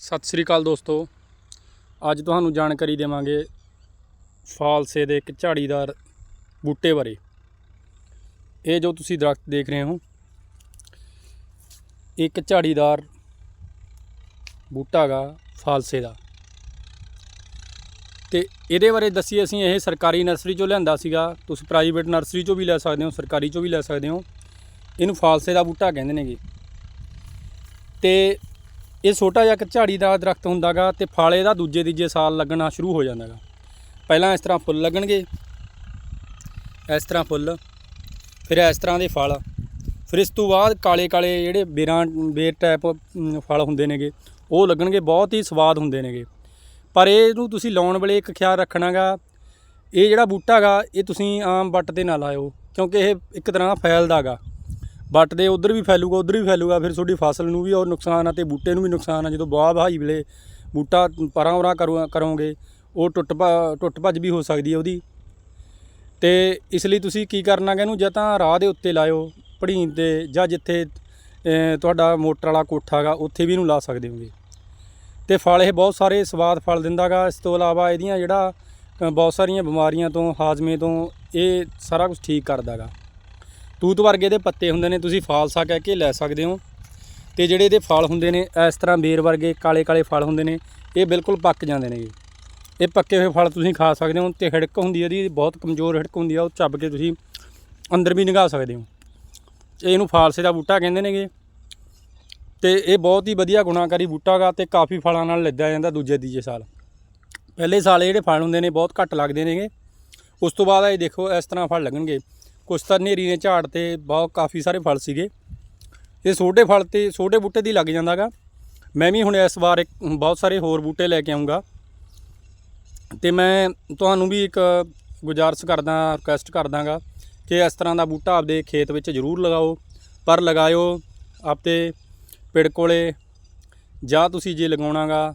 ਸਤਿ ਸ੍ਰੀ ਅਕਾਲ ਦੋਸਤੋ। ਅੱਜ ਤੁਹਾਨੂੰ ਜਾਣਕਾਰੀ ਦੇਵਾਂਗੇ ਫਾਲਸੇ ਦੇ ਇੱਕ ਝਾੜੀਦਾਰ ਬੂਟੇ ਬਾਰੇ। ਇਹ ਜੋ ਤੁਸੀਂ ਦਰਖਤ ਦੇਖ ਰਹੇ ਹੋ ਇੱਕ ਝਾੜੀਦਾਰ ਬੂਟਾ ਗਾ ਫਾਲਸੇ ਦਾ। ਤੇ ਇਹਦੇ ਬਾਰੇ ਦੱਸੀ ਅਸੀਂ, ਇਹ ਸਰਕਾਰੀ ਨਰਸਰੀ ਚੋਂ ਲਿਆਂਦਾ ਸੀਗਾ। ਤੁਸੀਂ ਪ੍ਰਾਈਵੇਟ ਨਰਸਰੀ ਚੋਂ ਵੀ ਲੈ ਸਕਦੇ ਹੋ, ਸਰਕਾਰੀ ਚੋਂ ਵੀ ਲੈ ਸਕਦੇ ਹੋ। ਇਹਨੂੰ ਫਾਲਸੇ ਦਾ ਬੂਟਾ ਕਹਿੰਦੇ ਨੇਗੇ। ਤੇ ਇਹ ਛੋਟਾ ਜਿਹਾ ਇੱਕ ਝਾੜੀ ਦਾ ਦਰਖਤ ਹੁੰਦਾਗਾ ਤੇ ਫਲ ਇਹਦਾ ਦੂਜੇ ਤੀਜੇ ਸਾਲ ਲੱਗਣਾ ਸ਼ੁਰੂ ਹੋ ਜਾਂਦਾਗਾ। ਪਹਿਲਾਂ ਇਸ ਤਰ੍ਹਾਂ ਫੁੱਲ ਲੱਗਣਗੇ, ਇਸ ਤਰ੍ਹਾਂ ਫੁੱਲ, ਫਿਰ ਇਸ ਤਰ੍ਹਾਂ ਦੇ ਫਲ। ਫਿਰ ਇਸ ਤੋਂ ਬਾਅਦ ਕਾਲੇ ਕਾਲੇ ਜਿਹੜੇ ਬੇਰਾਂ, ਬੇਰ ਟਾਈਪ ਫਲ ਹੁੰਦੇ ਨੇਗੇ, ਉਹ ਲੱਗਣਗੇ, ਬਹੁਤ ਹੀ ਸਵਾਦ ਹੁੰਦੇ ਨੇਗੇ। ਪਰ ਇਹਨੂੰ ਤੁਸੀਂ ਲਾਉਣ ਵੇਲੇ ਇੱਕ ਖਿਆਲ ਰੱਖਣਾਗਾ, ਇਹ ਜਿਹੜਾ ਬੂਟਾ ਗਾ ਇਹ ਤੁਸੀਂ ਆਮ ਵੱਟ ਤੇ ਨਾ ਲਾਇਓ, ਕਿਉਂਕਿ ਇਹ ਇੱਕ ਤਰ੍ਹਾਂ ਦਾ ਫੈਲਦਾਗਾ। ਵੱਟ ਦੇ ਉਧਰ ਵੀ ਫੈਲੂਗਾ, ਉਧਰ ਵੀ ਫੈਲੂਗਾ, ਫਿਰ ਤੁਹਾਡੀ ਫਸਲ ਨੂੰ ਵੀ ਉਹ ਨੁਕਸਾਨ ਆ ਤੇ ਬੂਟੇ ਨੂੰ ਵੀ ਨੁਕਸਾਨ ਆ। ਜਦੋਂ ਬਾਹ ਵਹਾਈ ਵੇਲੇ ਬੂਟਾ ਪਰਾਂ ਉਰਾਂ ਕਰੋ, ਕਰੋਗੇ, ਉਹ ਟੁੱਟ ਭਾ- ਟੁੱਟ ਭੱਜ ਵੀ ਹੋ ਸਕਦੀ ਹੈ ਉਹਦੀ। ਤੇ ਇਸ ਲਈ ਤੁਸੀਂ ਕੀ ਕਰਨਾ ਕਿ ਇਹਨੂੰ? ਜਾਂ ਤਾਂ ਰਾਹ ਦੇ ਉੱਤੇ ਲਾਇਓ ਪੜੀਨ ਤੇ, ਜਾਂ ਜਿੱਥੇ ਤੁਹਾਡਾ ਮੋਟਰ ਵਾਲਾ ਕੋਠਾ ਗਾ, ਉੱਥੇ ਵੀ ਇਹਨੂੰ ਲਾ ਸਕਦੇ ਹੋਗੇ। ਤੇ ਫਲ ਇਹ ਬਹੁਤ ਸਾਰੇ ਸਵਾਦ ਫਲ ਦਿੰਦਾਗਾ ਇਸ ਤੋਂ ਇਲਾਵਾ ਇਹਦੀਆਂ ਜਿਹੜਾ ਬਹੁਤ ਸਾਰੀਆਂ ਬਿਮਾਰੀਆਂ ਤੋਂ, ਹਾਜ਼ਮੇ ਤੋਂ, ਇਹ ਸਾਰਾ ਕੁਝ ਠੀਕ ਕਰਦਾਗਾ ਤੂਤ ਵਰਗੇ ਦੇ ਪੱਤੇ ਹੁੰਦੇ ਨੇ, ਤੁਸੀਂ ਫਾਲਸਾ ਕਹਿ ਕੇ ਲੈ ਸਕਦੇ ਹੋ। ਤੇ ਜਿਹੜੇ ਇਹਦੇ ਫਲ ਹੁੰਦੇ ਨੇ, ਇਸ ਤਰ੍ਹਾਂ ਬੇਰ ਵਰਗੇ ਕਾਲੇ ਕਾਲੇ ਫਲ ਹੁੰਦੇ ਨੇ, ਇਹ ਬਿਲਕੁਲ ਪੱਕ ਜਾਂਦੇ ਨੇ ਇਹ ਪੱਕੇ ਹੋਏ ਫਲ ਤੁਸੀਂ ਖਾ ਸਕਦੇ ਹੋ ਤੇ ਹਿੜਕ ਹੁੰਦੀ ਹੈ ਇਹਦੀ ਬਹੁਤ ਕਮਜ਼ੋਰ ਹਿੜਕ ਹੁੰਦੀ ਆ ਉਹ ਚੱਬ ਕੇ ਤੁਸੀਂ ਅੰਦਰ ਵੀ ਨਿਗਾਹ ਸਕਦੇ ਹੋ। ਇਹਨੂੰ ਫਾਲਸੇ ਦਾ ਬੂਟਾ ਕਹਿੰਦੇ ਨੇਗੇ। ਤੇ ਇਹ ਬਹੁਤ ਹੀ ਵਧੀਆ ਗੁਣਾਕਾਰੀ ਬੂਟਾ ਗਾ ਤੇ ਕਾਫੀ ਫਲਾਂ ਨਾਲ ਲੱਦਿਆ ਜਾਂਦਾ ਦੂਜੇ ਤੀਜੇ ਸਾਲ। ਪਹਿਲੇ ਸਾਲ ਜਿਹੜੇ ਫਲ ਹੁੰਦੇ ਨੇ, ਬਹੁਤ ਘੱਟ ਲੱਗਦੇ ਨੇਗੇ। ਉਸ ਤੋਂ ਬਾਅਦ ਇਹ ਦੇਖੋ, ਇਸ ਤਰ੍ਹਾਂ ਫਲ ਲੱਗਣਗੇ। ਕੁਛ ਤਾਂ ਹਨੇਰੀ ਨੇ ਝਾੜ ਤੇ ਬਹੁਤ ਕਾਫੀ ਸਾਰੇ ਫਲ ਸੀਗੇ। ਇਹ ਛੋਟੇ ਫਲ ਤੇ ਛੋਟੇ ਬੂਟੇ ਦੀ ਲੱਗ ਜਾਂਦਾਗਾ। ਮੈਂ ਵੀ ਹੁਣ ਇਸ ਵਾਰ ਇੱਕ ਬਹੁਤ ਸਾਰੇ ਹੋਰ ਬੂਟੇ ਲੈ ਕੇ ਆਉਂਗਾ ਤੇ ਮੈਂ ਤੁਹਾਨੂੰ ਵੀ ਇੱਕ ਗੁਜ਼ਾਰਸ਼ ਕਰਦਾ ਰਿਕੁਐਸਟ ਕਰਦਾਗਾ ਕਿ ਇਸ ਤਰ੍ਹਾਂ ਦਾ ਬੂਟਾ ਆਪਦੇ ਖੇਤ ਵਿੱਚ ਜ਼ਰੂਰ ਲਗਾਓ, ਪਰ ਲਗਾਇਓ ਆਪਦੇ ਪਿੜ ਕੋਲੇ। ਜਾਂ ਤੁਸੀਂ ਜੇ ਲਗਾਉਣਾਗਾ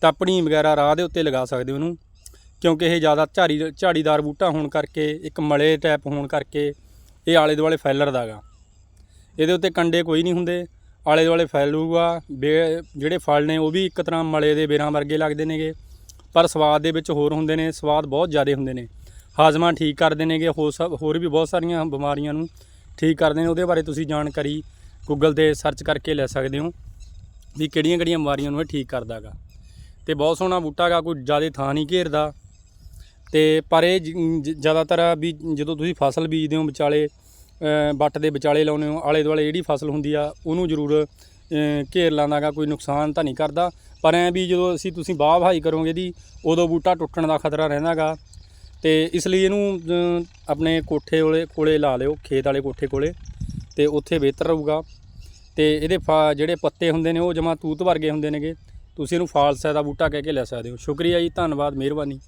ਤਾਂ ਪਣੀ ਵਗੈਰਾ ਰਾਹ ਦੇ ਉੱਤੇ ਲਗਾ ਸਕਦੇ ਹੋ ਉਹਨੂੰ। ਕਿਉਂਕਿ ਇਹ ਜ਼ਿਆਦਾ ਝਾੜੀ ਝਾੜੀਦਾਰ ਬੂਟਾ ਹੋਣ ਕਰਕੇ, ਇੱਕ ਮਲੇ ਟਾਈਪ ਹੋਣ ਕਰਕੇ ਇਹ ਆਲੇ ਦੁਆਲੇ ਫੈਲਰਦਾ ਗਾ। ਇਹਦੇ ਉੱਤੇ ਕੰਡੇ ਕੋਈ ਨਹੀਂ ਹੁੰਦੇ, ਆਲੇ ਦੁਆਲੇ ਫੈਲੂਗਾ ਬੇ ਜਿਹੜੇ ਫਲ ਨੇ ਉਹ ਵੀ ਇੱਕ ਤਰ੍ਹਾਂ ਮਲੇ ਦੇ ਬੇਰਾਂ ਵਰਗੇ ਲੱਗਦੇ ਨੇਗੇ, ਪਰ ਸਵਾਦ ਦੇ ਵਿੱਚ ਹੋਰ ਹੁੰਦੇ ਨੇ, ਸਵਾਦ ਬਹੁਤ ਜ਼ਿਆਦਾ ਹੁੰਦੇ ਨੇ। ਹਾਜ਼ਮਾ ਠੀਕ ਕਰਦੇ ਨੇਗੇ ਹੋ ਸਭ, ਹੋਰ ਵੀ ਬਹੁਤ ਸਾਰੀਆਂ ਬਿਮਾਰੀਆਂ ਨੂੰ ਠੀਕ ਕਰਦੇ ਨੇ, ਉਹਦੇ ਬਾਰੇ ਤੁਸੀਂ ਜਾਣਕਾਰੀ ਗੂਗਲ ਤੇ ਸਰਚ ਕਰਕੇ ਲੈ ਸਕਦੇ ਹੋ ਵੀ ਕਿਹੜੀਆਂ ਕਿਹੜੀਆਂ ਬਿਮਾਰੀਆਂ ਨੂੰ ਇਹ ਠੀਕ ਕਰਦਾ ਗਾ। ਤੇ ਬਹੁਤ ਸੋਹਣਾ ਬੂਟਾ ਗਾ, ਕੋਈ ਜ਼ਿਆਦਾ ਥਾਂ ਨਹੀਂ ਘੇਰਦਾ। ਤੇ ਪਰ ਇਹ ਜ- ਜ਼ਿਆਦਾਤਰ ਵੀ ਜਦੋਂ ਤੁਸੀਂ ਫਸਲ ਬੀਜਦੇ ਹੋ ਵਿਚਾਲੇ ਅ, ਵੱਟ ਦੇ ਵਿਚਾਲੇ ਲਾਉਨੇ ਹੋ ਆਲੇ ਦੁਆਲੇ ਜਿਹੜੀ ਫਸਲ ਹੁੰਦੀ ਆ ਉਹਨੂੰ ਜ਼ਰੂਰ ਘੇਰ ਲਾਂਦਾ ਗਾ ਕੋਈ ਨੁਕਸਾਨ ਤਾਂ ਨਹੀਂ ਕਰਦਾ। ਪਰ ਐ ਵੀ ਜਦੋਂ ਅਸੀਂ ਤੁਸੀਂ ਬਾਹ ਵਹਾਈ ਕਰੋਗੇ ਦੀ ਉਦੋਂ ਬੂਟਾ ਟੁੱਟਣ ਦਾ ਖਤਰਾ ਰਹਿੰਦਾ ਗਾ। ਤੇ ਇਸ ਲਈ ਇਹਨੂੰ ਆਪਣੇ ਕੋਠੇ ਵਾਲੇ ਕੋਲੇ ਲਾ ਲਿਓ ਖੇਤ ਵਾਲੇ ਕੋਠੇ ਕੋਲੇ ਤੇ ਉੱਥੇ ਬਿਹਤਰ ਰਹੂਗਾ। ਤੇ ਇਹਦੇ ਫਾ- ਜਿਹੜੇ ਪੱਤੇ ਹੁੰਦੇ ਨੇ ਉਹ ਜਮਾ ਤੂਤ ਵਰਗੇ ਹੁੰਦੇ ਨੇਗੇ। ਤੁਸੀਂ ਇਹਨੂੰ ਫਾਲਸਾ ਦਾ ਬੂਟਾ ਕਹਿ ਕੇ ਲੈ ਸਕਦੇ ਹੋ। ਸ਼ੁਕਰੀਆ ਜੀ ਧੰਨਵਾਦ ਮਿਹਰਬਾਨੀ।